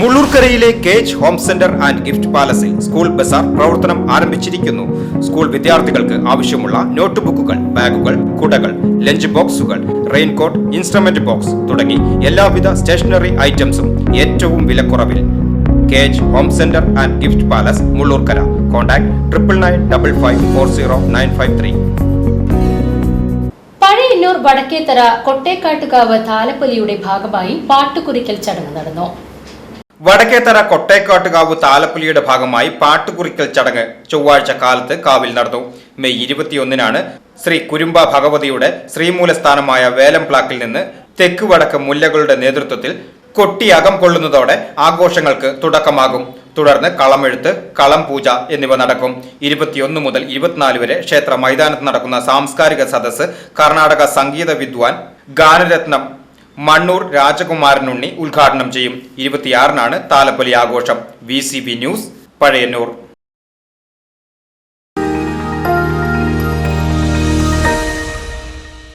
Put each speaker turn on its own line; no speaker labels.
മുള്ളൂർക്കരയിലെ cage home centre and gift പാലസിൽ school Bazar പ്രവർത്തനം ആരംഭിച്ചിരിക്കുന്നു. School വിദ്യാർത്ഥികൾക്ക് ആവശ്യമുള്ള നോട്ട് ബുക്കുകൾ ബാഗുകൾ കുടകൾ ലഞ്ച് ബോക്സുകൾ റെയിൻകോട്ട് ഇൻസ്ട്രുമെന്റ് ബോക്സ് തുടങ്ങി എല്ലാവിധ സ്റ്റേഷനറി ഐറ്റംസും ഏറ്റവും വിലക്കുറവിൽ. Cage home centre and gift palace Mullurkara. Contact triple nine double five four zero nine five three.
Pazhayannur Vadakkethara Kottekkattukavu താലപ്പൊലിയുടെ ഭാഗമായി പാട്ടുകുറിക്കൽ ചടങ്ങ് നടന്നു.
വടക്കേത്തറ കൊട്ടേക്കാട്ടുകാവ് താലപ്പൊലിയുടെ ഭാഗമായി പാട്ടുകുറിക്കൽ ചടങ്ങ് ചൊവ്വാഴ്ച കാലത്ത് കാവിൽ നടന്നു. മെയ് ഇരുപത്തിയൊന്നിനാണ് ശ്രീ കുരുമ്പ ഭഗവതിയുടെ ശ്രീമൂലസ്ഥാനമായ വേലംപ്ലാക്കിൽ നിന്ന് തെക്ക് വടക്ക് മുല്ലകളുടെ നേതൃത്വത്തിൽ കൊട്ടി അകം കൊള്ളുന്നതോടെ ആഘോഷങ്ങൾക്ക് തുടക്കമാകും. തുടർന്ന് കളമെഴുത്ത് കളം പൂജ എന്നിവ നടക്കും. ഇരുപത്തിയൊന്ന് മുതൽ ഇരുപത്തിനാല് വരെ ക്ഷേത്ര മൈതാനത്ത് നടക്കുന്ന സാംസ്കാരിക സദസ്സ് കർണാടക സംഗീത വിദ്വാൻ ഗാനരത്നം മണ്ണൂർ രാജകുമാരനുണ്ണി ഉദ്ഘാടനം ചെയ്യും. ഇരുപത്തിയാറിനാണ് താലപ്പൊലി ആഘോഷം. V news Pazhayannur.